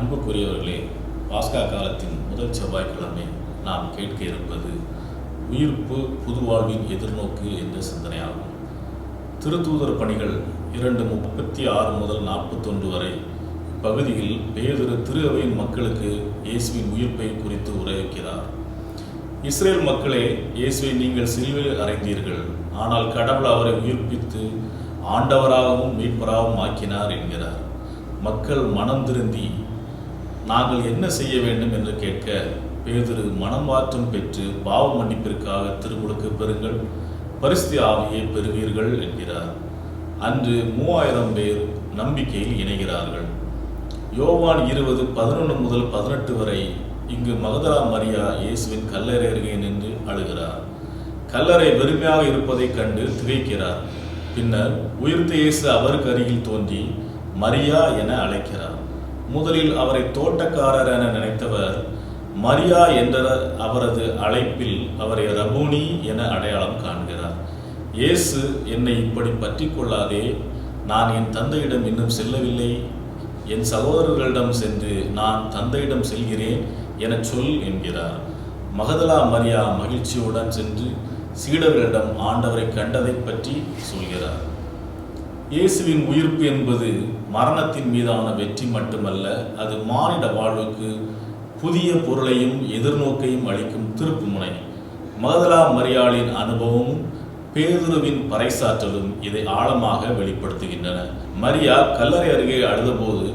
அன்புக்குரியவர்களே பாஸ்கா காலத்தின் முதல் செவ்வாய்க்கிழமை நாம் கேட்க இருப்பது உயிர்ப்பு புதுவாழ்வின் எதிர்நோக்கு என்ற சிந்தனையாகும். திருத்தூதர் பணிகள் இரண்டு முப்பத்தி ஆறு முதல் நாற்பத்தொன்று வரை இப்பகுதியில் பேதொரு திரு அவையின் மக்களுக்கு இயேசுவின் உயிர்ப்பை குறித்து உரையாக்கிறார் இஸ்ரேல் மக்களே இயேசுவை நீங்கள் சிலுவையில் அறைந்தீர்கள். ஆனால் கடவுள் அவரை உயிர்ப்பித்து ஆண்டவராகவும் மீட்பராகவும் ஆக்கினார் என்கிறார். மக்கள் மனம் திருந்தி நாங்கள் என்ன செய்ய வேண்டும் என்று கேட்க பேதுரு மனம் மாற்றம் பெற்று பாவ மன்னிப்பிற்காக திருமுழுக்கு பெறுங்கள். பரிசுத்தி ஆவியை பெறுவீர்கள் என்கிறார். அன்று மூவாயிரம் பேர் நம்பிக்கையில் இணைகிறார்கள். யோவான் இருபது பதினொன்று முதல் பதினெட்டு வரை இங்கு மகதரா மரியா இயேசுவின் கல்லறை அருகே நின்று அழுகிறார். கல்லறை வெறுமையாக இருப்பதைக் கண்டு திகைக்கிறார். பின்னர் உயிர்த்த இயேசு அவருக்கு அருகில் தோன்றி மரியா என அழைக்கிறார். முதலில் அவரை தோட்டக்காரர் என நினைத்தவர் மரியா என்ற அவரது அழைப்பில் அவரை ரபூனி என அடையாளம் காண்கிறார். இயேசு என்னை இப்படி பற்றி கொள்ளாதே நான் என் தந்தையிடம் இன்னும் செல்லவில்லை. என் சகோதரர்களிடம் சென்று நான் தந்தையிடம் செல்கிறேன் என சொல் என்கிறார். மகதலா மரியா மகிழ்ச்சியுடன் சென்று சீடர்களிடம் ஆண்டவரை கண்டதை பற்றி சொல்கிறார். இயேசுவின் உயிர்ப்பு என்பது மரணத்தின் மீதான வெற்றி மட்டுமல்ல அது மானிட வாழ்வுக்கு புதிய பொருளையும் எதிர்நோக்கையும் அளிக்கும் திருப்புமுனை மகதலா மரியாளின் அனுபவமும் பேதுருவின் பறைசாற்றலும் இதை ஆழமாக வெளிப்படுத்துகின்றன. மரியா கல்லறை அருகே அழுதபோது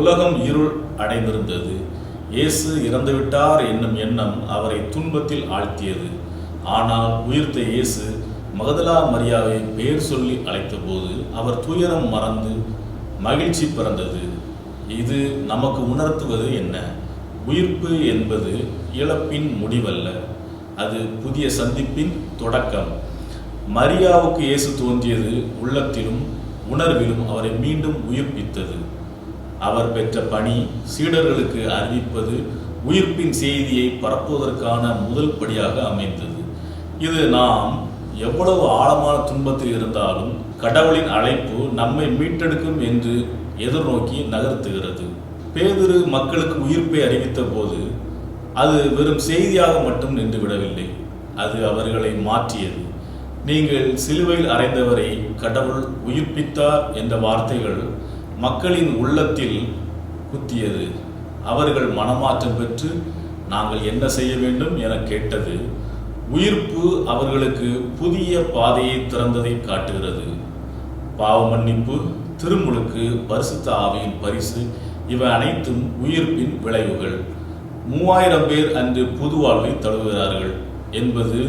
உலகம் இருள் அடைந்திருந்தது. இயேசு இறந்துவிட்டார் என்னும் எண்ணம் அவரை துன்பத்தில் ஆழ்த்தியது. ஆனால் உயிர்த்த இயேசு மகதலா மரியாவை பெயர் சொல்லி அழைத்தபோது அவர் துயரம் மறந்து மகிழ்ச்சி பிறந்தது. இது நமக்கு உணர்த்துவது என்ன? உயிர்ப்பு என்பது இழப்பின் முடிவல்ல. அது புதிய சந்திப்பின் தொடக்கம். மரியாவுக்கு இயேசு தோன்றியது உள்ளத்திலும் உணர்விலும் அவரை மீண்டும் உயிர்ப்பித்தது. அவர் பெற்ற பணி சீடர்களுக்கு அறிவிப்பது உயிர்ப்பின் செய்தியை பரப்புவதற்கான முதல் படியாக அமைந்தது. இது நாம் எவ்வளவு ஆழமான துன்பத்தில் இருந்தாலும் கடவுளின் அழைப்பு நம்மை மீட்டெடுக்கும் என்று எதிர்நோக்கி நகர்த்துகிறது. பேதுரு மக்களுக்கு உயிர்ப்பை அறிவித்த போது அது வெறும் செய்தியாக மட்டும் நின்று விடவில்லை அது அவர்களை மாற்றியது. நீங்கள் சிலுவையில் அறைந்தவரை கடவுள் உயிர்ப்பித்தார் என்ற வார்த்தைகள் மக்களின் உள்ளத்தில் குத்தியது. அவர்கள் மனமாற்றம் பெற்று நாங்கள் என்ன செய்ய வேண்டும் என கேட்டது உயிர்ப்பு அவர்களுக்கு புதிய பாதையை திறந்ததை காட்டுகிறது. பாவ மன்னிப்பு திருமுழுக்கு பரிசுத்த ஆவியின் பரிசு இவை அனைத்தும் உயிர்ப்பின் விளைவுகள். மூவாயிரம் பேர் அன்று புது வாழ்வை தழுவுகிறார்கள் என்பது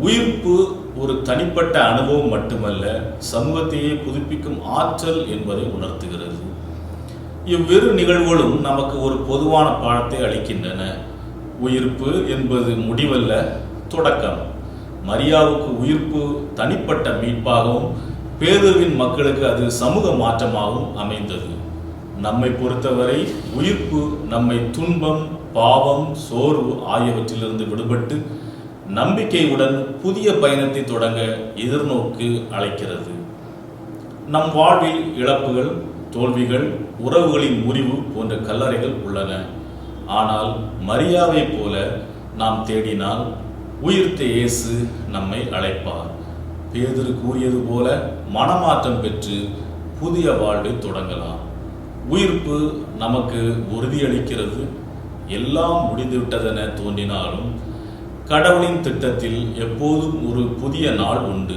உயிர்ப்பு ஒரு தனிப்பட்ட அனுபவம் மட்டுமல்ல சமூகத்தையே புதுப்பிக்கும் ஆற்றல் என்பதை உணர்த்துகிறது. இவ்விரு நிகழ்வுகளும் நமக்கு ஒரு பொதுவான பாடத்தை அளிக்கின்றன. உயிர்ப்பு என்பது முடிவல்ல தொடக்கம். மரியாவுக்கு உயிர்ப்பு தனிப்பட்ட மீட்பாகவும் பேருவின் மக்களுக்கு அது சமூக மாற்றமாகவும் அமைந்தது. நம்மை பொறுத்தவரை உயிர்ப்பு நம்மை துன்பம் பாவம் சோர்வு ஆகியவற்றிலிருந்து விடுபட்டு நம்பிக்கையுடன் புதிய பயணத்தை தொடங்க எதிர்நோக்கு அழைக்கிறது. நம் வாழ்வில் இழப்புகள் தோல்விகள் உறவுகளின் முறிவு போன்ற கல்லறைகள் உள்ளன. ஆனால் மரியாவை போல நாம் தேடினால் உயிர்த்த இயேசு நம்மை அழைப்பார். பேதர் கூறியது போல மனமாற்றம் பெற்று புதிய வாழ்வை தொடங்கலாம். உயிர்ப்பு நமக்கு உறுதியளிக்கிறது. எல்லாம் முடிந்துவிட்டதென தோன்றினாலும் கடவுளின் திட்டத்தில் எப்போதும் ஒரு புதிய நாள் உண்டு.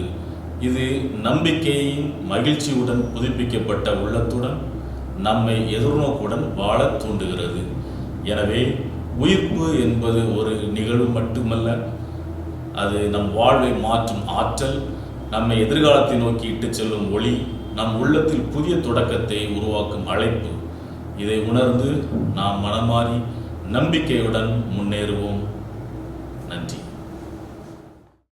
இது நம்பிக்கையின் மகிழ்ச்சியுடன் புதுப்பிக்கப்பட்ட உள்ளத்துடன் நம்மை எதிர்நோக்குடன் வாழத் தூண்டுகிறது. எனவே உயிர்ப்பு என்பது ஒரு நிகழ்வு மட்டுமல்ல அது நம் வாழ்வை மாற்றும் ஆற்றல் நம்மை எதிர்காலத்தை நோக்கி இட்டுச் செல்லும் ஒளி நம் உள்ளத்தில் புதிய தொடக்கத்தை உருவாக்கும் அழைப்பு. இதை உணர்ந்து நாம் மனமாறி நம்பிக்கையுடன் முன்னேறுவோம். நன்றி.